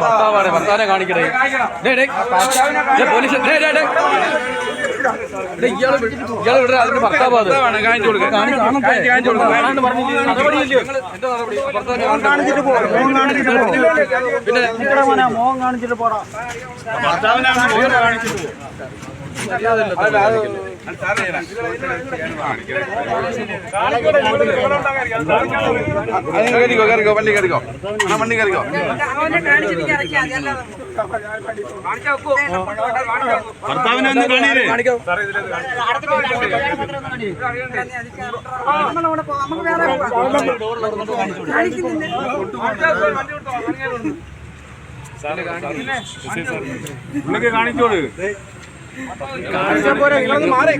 ഭർത്താവാണ് ഭർത്താവിനെ കാണിക്കണേ. പോലീസ് ഇയാൾ ഇയാൾ വിടറ അതിന്റെ ഭർത്താവ് അത്. പിന്നെ? ഭർത്താവിനെ കാണിച്ചിട്ട് പിന്നെ മോഹം കാണിച്ചിട്ട് പോടാ. കയറിക്കോ കയറിക്കോ വണ്ടി കയറിക്കോ ആ വണ്ടി കയറിക്കോ ഭർത്താവിനെ ഒന്ന് കാണിയില്ലേ നമ്മളവിടെ പോവാം പോരാ കാണിക്കുന്നില്ല കാണിച്ചോളൂ